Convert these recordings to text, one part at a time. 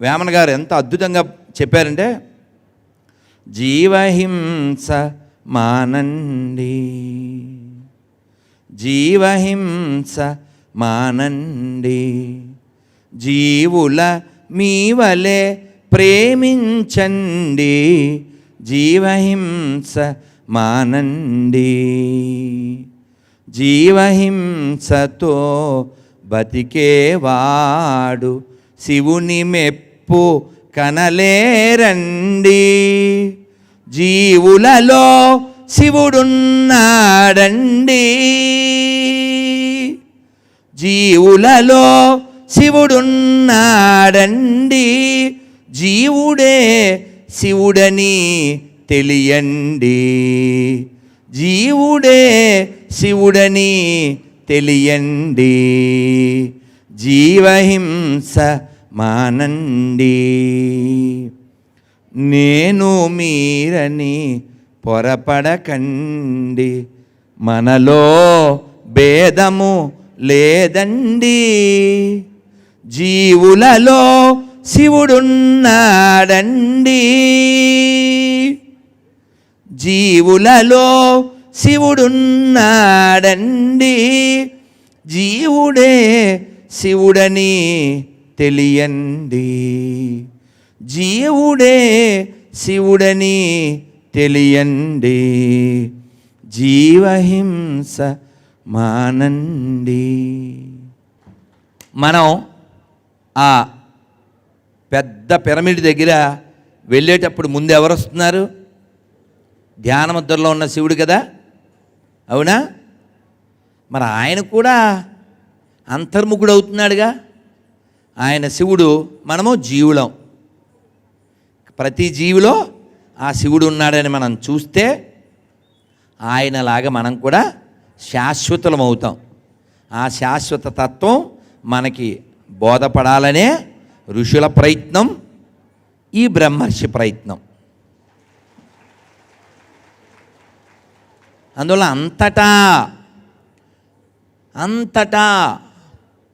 వేమన గారు ఎంత అద్భుతంగా చెప్పారంటే జీవహింస మానండి. జీవహింస మానండి. జీవుల మీ వలె ప్రేమించండి. జీవహింస మానండి. జీవహింసతో బతికేవాడు శివుని మెప్పు కనలేరండి. జీవులలో శివుడున్నాడండి. జీవులలో శివుడున్నాడండి. జీవుడే శివుడని తెలియండి. జీవుడే శివుడని తెలియండి. జీవహింస మానండి. నేను మీరని పొరపడకండి. మనలో భేదము లేదండి. జీవులలో శివుడున్నాడండి. జీవులలో శివుడున్నాడండి. జీవుడే శివుడని తెలియండి జీవుడే శివుడని తెలియండి జీవహింస మానండి మనం ఆ పెద్ద పిరమిడ్ దగ్గర వెళ్ళేటప్పుడు ముందు ఎవరు వస్తున్నారు? ధ్యానముద్రలో ఉన్న శివుడు కదా? అవునా? మరి ఆయన కూడా అంతర్ముఖుడు అవుతున్నాడుగా. ఆయన శివుడు మనము జీవులం. ప్రతి జీవిలో ఆ శివుడు ఉన్నాడని మనం చూస్తే ఆయనలాగా మనం కూడా శాశ్వతలం అవుతాం. ఆ శాశ్వత తత్వం మనకి బోధపడాలనే ఋషుల ప్రయత్నం ఈ బ్రహ్మర్షి ప్రయత్నం. అందువల్ల అంతటా అంతటా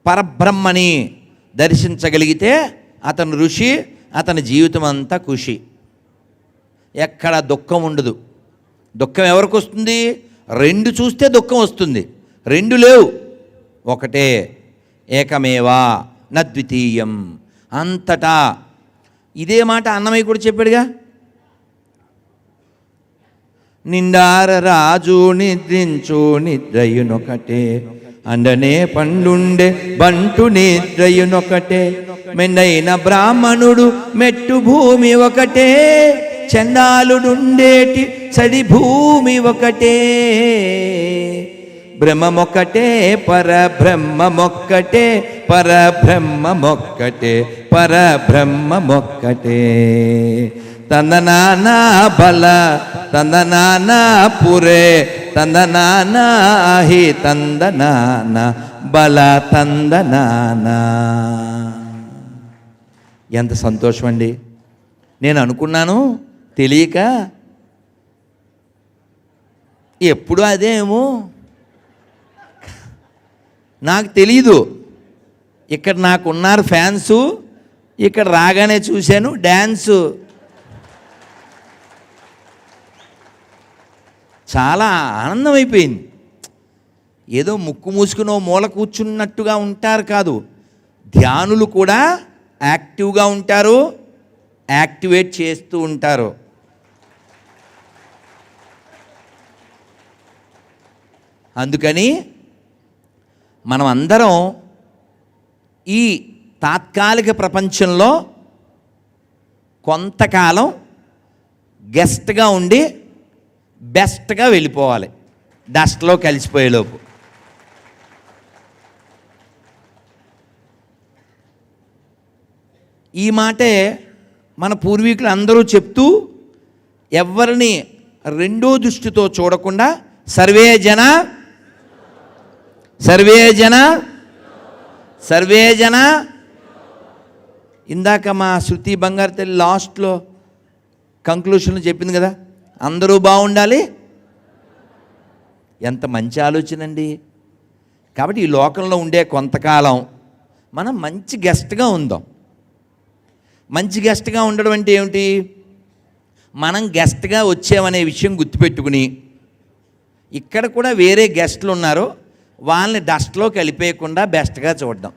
పరబ్రహ్మని దర్శించగలిగితే అతను ఋషి అతని జీవితం అంతా ఖుషి ఎక్కడ దుఃఖం ఉండదు. దుఃఖం ఎవరికి వస్తుంది? రెండు చూస్తే దుఃఖం వస్తుంది. రెండు లేవు. ఒకటే ఏకమేవా? నద్వితీయం అంతటా. ఇదే మాట అన్నమయ్య కూడా చెప్పాడుగా. నిండార రాజు నిద్రించు నిద్రయునొకటే. అండనే పండుండే బంటు నిద్రయునొకటే మెండైన బ్రాహ్మణుడు మెట్టు భూమి ఒకటే. చండాలుడుండేటి చడి భూమి ఒకటే. బ్రహ్మమొక్కటే పరబ్రహ్మమొక్కటే పరబ్రహ్మమొక్కటే పరబ్రహ్మమొక్కటే. తందనానా బల తందనానా పురే తందనానా హి తందనాన బల తందనానా ఎంత సంతోషం అండి నేను అనుకున్నాను తెలియక ఎప్పుడు అదేమో. నాకు తెలీదు. ఇక్కడ నాకున్నారు ఫ్యాన్సు ఇక్కడ రాగానే చూశాను డ్యాన్సు చాలా ఆనందం అయిపోయింది ఏదో ముక్కు మూసుకుని ఓ మూల కూర్చున్నట్టుగా ఉంటారు కాదు. ధ్యానులు కూడా యాక్టివ్గా ఉంటారు యాక్టివేట్ చేస్తూ ఉంటారు. అందుకని మనం అందరం ఈ తాత్కాలిక ప్రపంచంలో కొంతకాలం గెస్ట్గా ఉండి బెస్ట్గా వెళ్ళిపోవాలి. డస్ట్లో కలిసిపోయేలోపు ఈ మాటే మన పూర్వీకులు అందరూ చెప్తూ ఎవరిని రెండో దృష్టితో చూడకుండా సర్వే జన సర్వే జన సర్వే జన. ఇందాక మా శృతి బంగారు తల్లి లాస్ట్లో కంక్లూషన్ చెప్పింది కదా అందరూ బాగుండాలి. ఎంత మంచి ఆలోచన అండి కాబట్టి ఈ లోకంలో ఉండే కొంతకాలం మనం మంచి గెస్ట్గా ఉందాం. మంచి గెస్ట్గా ఉండడం అంటే ఏమిటి? మనం గెస్ట్గా వచ్చామనే విషయం గుర్తుపెట్టుకుని ఇక్కడ కూడా వేరే గెస్ట్లు ఉన్నారో. వాళ్ళని డస్ట్లో కలిపేయకుండా బెస్ట్గా చూడడం.